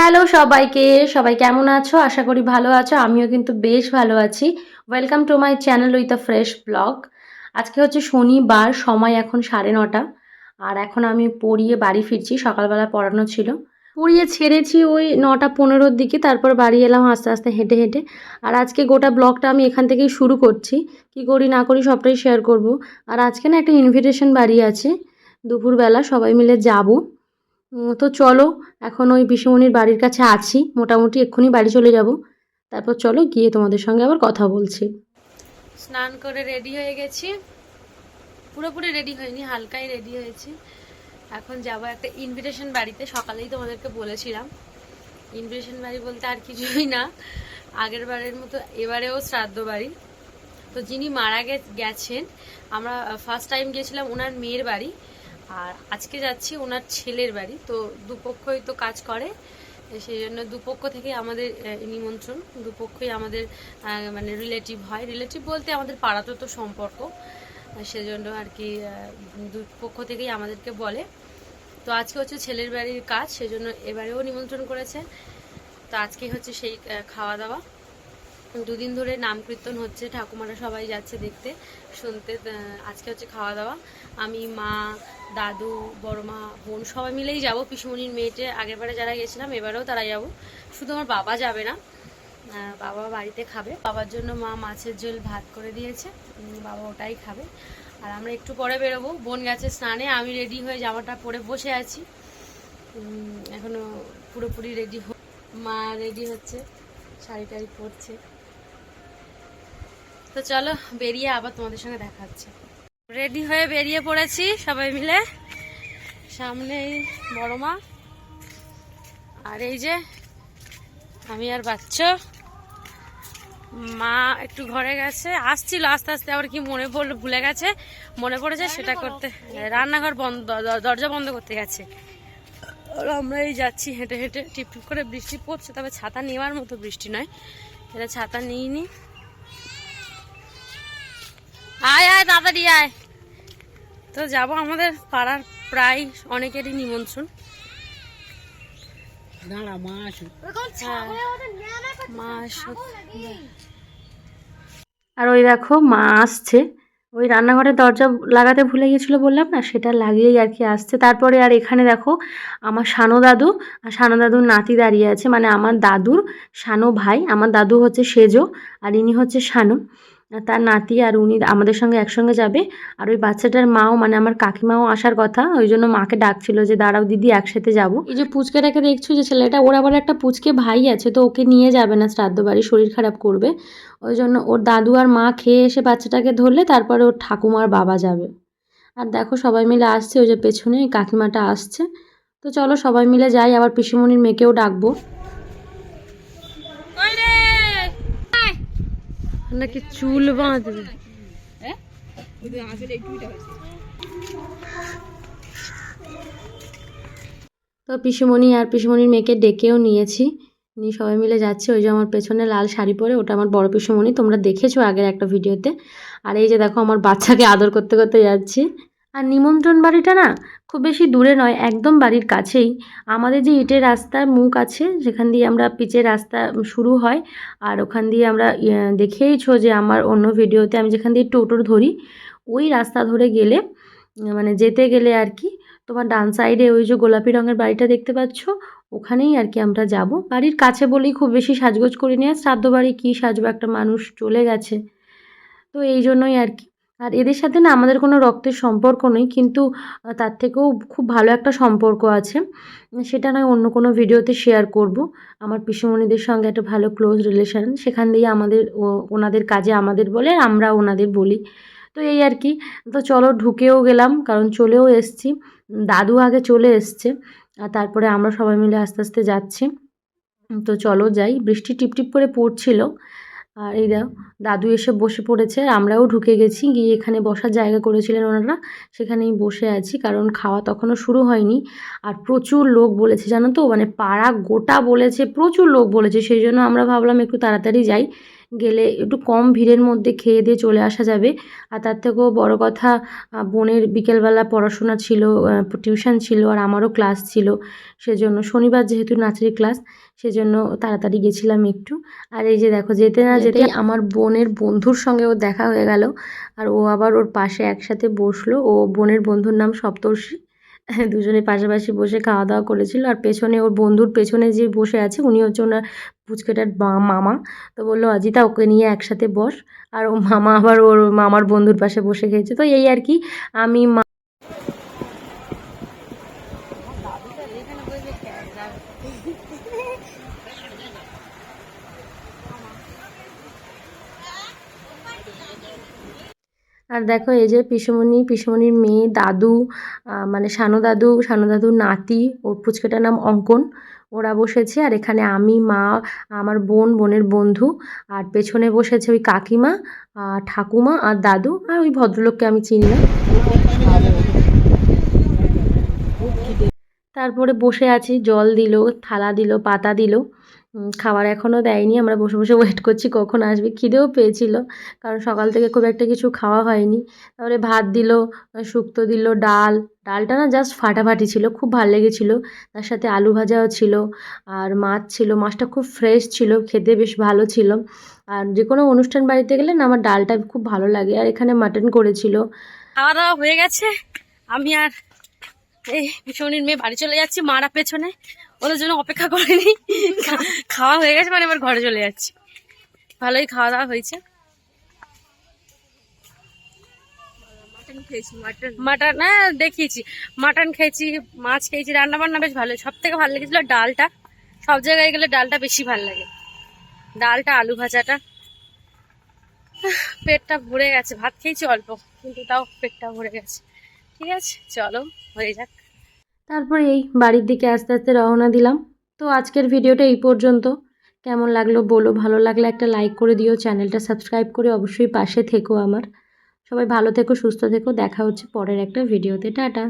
Hello সবাইকে, সবাই কেমন আছো? আশা করি ভালো আছো, আমিও কিন্তু বেশ ভালো আছি। Welcome to my channel with a fresh blog আজকে হচ্ছে শনিবার, সময় এখন সাড়ে নটা, আর এখন আমি পড়িয়ে বাড়ি ফিরছি, সকালবেলা পড়ানো ছিল। পড়িয়ে ছেড়েছি ওই নটা পনেরোর দিকে, তারপর বাড়ি এলাম আস্তে আস্তে হেঁটে হেঁটে। আর আজকে গোটা ব্লগটা আমি এখান থেকেই শুরু করছি। কি করি না করি সবটাই শেয়ার করব। আর আজকে না একটা ইনভিটেশন বাড়ি আছে, দুপুরবেলা সবাই মিলে যাব। তো চলো, এখন ওই পিসিমণির বাড়ির কাছে আছি, মোটামুটি এক্ষুনি বাড়ি চলে যাব। তারপর চলো গিয়ে তোমাদের সঙ্গে আবার কথা বলছি। স্নান করে রেডি হয়ে গেছি। পুরোপুরি রেডি হয়নি, হালকাই রেডি হয়েছি। এখন যাব একটা ইনভিটেশন বাড়িতে, সকালেই তোমাদেরকে বলেছিলাম। ইনভিটেশন বাড়ি বলতে আর কিছুই না। আগের বারের মতো এবারেও শ্রাদ্ধ বাড়ি। তো যিনি মারা গেছেন, আমরা ফার্স্ট টাইম গিয়েছিলাম ওনার মেয়ের বাড়ি। আর আজকে যাচ্ছি ওনার ছেলের বাড়ি, তো দুপক্ষই তো কাজ করে সেই জন্য দুপক্ষ থেকে আমাদের নিমন্ত্রণ। দুপক্ষই আমাদের মানে রিলেটিভ হয়। রিলেটিভ বলতে আমাদের পাড়াতে তো সম্পর্ক সেজন্য আর কি দুপক্ষ থেকেই আমাদেরকে বলে। তো আজকে হচ্ছে ছেলের বাড়ির কাজ, সেজন্য এবারেও নিমন্ত্রণ করেছে। তো আজকে হচ্ছে সেই খাওয়া দাওয়া। দুদিন ধরে নাম কীর্তন হচ্ছে, ঠাকুমারা সবাই যাচ্ছে দেখতে, শুনতে আজকে হচ্ছে খাওয়া দাওয়া। আমি, মা, দাদু, বড় মা, বোন সবাই মিলেই যাব পিসুমনির মেয়েটে। আগেরবারে যারা গেছিলাম, এবারেও তারা যাব। শুধু আমার বাবা যাবে না বাবা বাড়িতে খাবে। বাবার জন্য মা মাছের ঝোল ভাত করে দিয়েছে বাবা ওটাই খাবে। আর আমরা একটু পরে বেরোবো। বোন গেছে স্নানে, আমি রেডি হয়ে জামাটা পরে বসে আছি। এখনও পুরোপুরি রেডি মা রেডি হচ্ছে শাড়ি টাড়ি পরছে। তো চলো বেরিয়ে আবার তোমাদের সঙ্গে দেখা হচ্ছে। রেডি হয়ে বেরিয়ে পড়েছি সবাই মিলে। সামনে এই বড় মা। আর এই যে আমি আর বাচ্চা। মা একটু ঘরে গেছে। আসছিল আস্তে আস্তে আবার কি মনে পড়ল ভুলে গেছে। মনে পড়েছে সেটা করতে রান্নাঘর বন্ধ দরজা বন্ধ করতে গেছে। আমরা এই যাচ্ছি হেঁটে হেঁটে টিপ টিপ করে বৃষ্টি পড়ছে তবে ছাতা নেওয়ার মতো বৃষ্টি নয়। এটা ছাতা নিইনি। আয় আয় তাড়াতাড়ি আয়। তো যাব আমাদের পাড়ার প্রায় অনেকেরই নিমন্ত্রণ। দাঁড়া মা আসুক। হ্যাঁ। মা আসুক। আর ওই দেখো মা আসছে। ওই রান্নাঘরের দরজা লাগাতে ভুলে গেছিল বললাম না সেটা লাগিয়েই আর কি আসছে। তারপরে আর এখানে দেখো আমার সানো দাদু আর সানো দাদুর নাতি দাঁড়িয়ে আছে। মানে আমার দাদুর সানো ভাই আমার দাদু হচ্ছে সেজো আর ইনি হচ্ছে সানু তার নাতি আর উনি আমাদের সঙ্গে একসঙ্গে যাবে। আর ওই বাচ্চাটার মাও মানে আমার কাকিমাও আসার কথা, ওই জন্য মাকে ডাকছিল যে, দাঁড়াও দিদি, একসাথে যাব। এই যে পুচকেটাকে দেখছ যে, ছেলেটা, ওর আবার একটা পুচকে ভাই আছে, তো ওকে নিয়ে যাবে না, শ্রাদ্ধ বাড়ি, শরীর খারাপ করবে। ওই জন্য ওর দাদু আর মা খেয়ে এসে বাচ্চাটাকে ধরলে, তারপরে ওর ঠাকুমার বাবা যাবে। আর দেখো, সবাই মিলে আসছে, ওই যে পেছনে কাকিমাটা আসছে। তো চলো, সবাই মিলে যাই, আবার পিসিমণির মেয়েকেও ডাকবো। নাকি চুল বাঁধবে? তো পিসিমণি আর পিসিমণির মেয়েকে ডেকেও নিয়েছি। নিয়ে সবাই মিলে যাচ্ছে। ওই যে আমার পেছনে লাল শাড়ি পরে ওটা আমার বড় পিসিমণি। তোমরা দেখেছ আগের একটা ভিডিওতে। আর এই যে দেখো আমার বাচ্চাকে আদর করতে করতে যাচ্ছি। আর নিমন্ত্রণ বাড়িটা না খুব বেশি দূরে নয় একদম বাড়ির কাছেই। আমাদের যে ইটের রাস্তার মুখ আছে যেখান দিয়ে আমরা পিচের রাস্তা শুরু হয় আর ওখান দিয়ে আমরা ইয়ে, দেখেইছো যে আমার অন্য ভিডিওতে আমি যেখান দিয়ে টোটো ধরি ওই রাস্তা ধরে গেলে মানে যেতে গেলে আর কি তোমার ডান সাইডে ওই যে গোলাপি রঙের বাড়িটা দেখতে পাচ্ছ ওখানেই আর কি আমরা যাব। বাড়ির কাছে বলেই খুব বেশি সাজগোজ করি নিয়ে শ্রাদ্ধ বাড়ি কী সাজবো? একটা মানুষ চলে গেছে। তো এই জন্যই আর কি। আর এদের সাথে না আমাদের কোনো রক্তের সম্পর্ক নেই, কিন্তু তার থেকেও খুব ভালো একটা সম্পর্ক আছে। সেটা নয়, অন্য কোনো ভিডিওতে শেয়ার করব। আমার পিসুমণিদের সঙ্গে একটা ভালো ক্লোজ রিলেশন সেখান দিয়ে আমাদের ওনাদের কাজে আমাদের বলে আমরা ওনাদের বলি। তো এই আর কি, তো চলো ঢুকেও গেলাম, কারণ চলেও এসছি। দাদু আগে চলে এসছে, আর তারপরে আমরা সবাই মিলে আস্তে আস্তে যাচ্ছি। তো চলো যাই, বৃষ্টি টিপটিপ করে পড়ছিল। আর এই দাদু এসে বসে পড়েছে আমরাও ঢুকে গেছি। গিয়ে এখানে বসার জায়গা করেছিলেন ওনারা, সেখানেই বসে আছি, কারণ খাওয়া তখনও শুরু হয়নি। আর প্রচুর লোক বলেছে, জানো তো মানে পাড়া গোটা বলেছে, প্রচুর লোক বলেছে, সেই জন্য আমরা ভাবলাম একটু তাড়াতাড়ি যাই। গেলে একটু কম ভিড়ের মধ্যে খেয়ে দিয়ে চলে আসা যাবে। আর তার থেকেও বড় কথা বোনের বিকেলবেলা পড়াশোনা ছিল টিউশন ছিল আর আমারও ক্লাস ছিল। সেজন্য শনিবার যেহেতু নাচের ক্লাস সেজন্য তাড়াতাড়ি গেছিলাম একটু। আর এই যে দেখো যেতে না যেতেই আমার বোনের বন্ধুর সঙ্গেও দেখা হয়ে গেল। আর ও আবার ওর পাশে একসাথে বসল। ও বোনের বন্ধুর নাম সপ্তর্ষি। দুজনে পাশাপাশি বসে খাওয়া দাওয়া করেছিল আর পেছনে ওর বন্ধুর পেছনে যে বসে আছে উনি হচ্ছে ওনার পুচকেটার মামা। তো বলল, অজিতা, ওকে নিয়ে একসাথে বস। আর ও মামা আবার ওর মামার বন্ধুর পাশে বসে খেয়েছে। তো এই আর কি, আমি আর দেখো এই যে পিসুমণি, পিসুমণির মেয়ে দাদু মানে সানু দাদু সানু দাদুর নাতি, ওর পুচকেটার নাম অঙ্কন, ওরা বসেছে আর এখানে আমি, মা, আমার বোন, বোনের বন্ধু আর পেছনে বসেছে ওই কাকিমা ঠাকুমা আর দাদু আর ওই ভদ্রলোককে আমি চিনি না। তারপরে বসে আছি, জল দিল, থালা দিল, পাতা দিল। খাবার এখনও দেয়নি, আমরা বসে বসে ওয়েট করছি কখন আসবে, খিদেও পেয়েছিল, কারণ সকাল থেকে খুব একটা কিছু খাওয়া হয়নি। তারপরে ভাত দিল শুক্তো দিল, ডাল, ডালটা না জাস্ট ফাটাফাটি ছিল, খুব ভালো লেগেছিলো, তার সাথে আলু ভাজাও ছিল, আর মাছ ছিল, মাছটা খুব ফ্রেশ ছিল, খেতে বেশ ভালো ছিল, আর যে কোনো অনুষ্ঠান বাড়িতে গেলে না আমার ডালটা খুব ভালো লাগে, আর এখানে মাটন করেছিল। খাওয়া দাওয়া হয়ে গেছে, আমি আর এই ভীষণীর মেয়ে বাড়ি চলে যাচ্ছি, মারা পেছনে ওদের জন্য অপেক্ষা করিনি। খাওয়া হয়ে গেছে মানে এবার ঘরে চলে যাচ্ছি। ভালোই খাওয়া দাওয়া হয়েছে। মাটন হ্যাঁ দেখিয়েছি। মাটন খেয়েছি মাছ খেয়েছি রান্না বান্না বেশ ভালো সব থেকে ভালো লেগেছিল ডালটা। সব জায়গায় গেলে ডালটা বেশি ভালো লাগে। ডালটা আলু ভাজাটা। পেটটা ভরে গেছে। ভাত খেয়েছি অল্প কিন্তু তাও পেটটা ভরে গেছে। ঠিক আছে চলো হয়ে যাক। তারপরে এই বাড়ির দিকে আস্তে আস্তে রওনা দিলাম। তো আজকের ভিডিওটা এই পর্যন্ত। কেমন লাগল বলো, ভালো লাগলে একটা লাইক করে দিও, চ্যানেলটা সাবস্ক্রাইব করে অবশ্যই পাশে থেকো আমার। সবাই ভালো থেকো, সুস্থ থেকো, দেখা হচ্ছে পরের একটা ভিডিওতে। টাটা!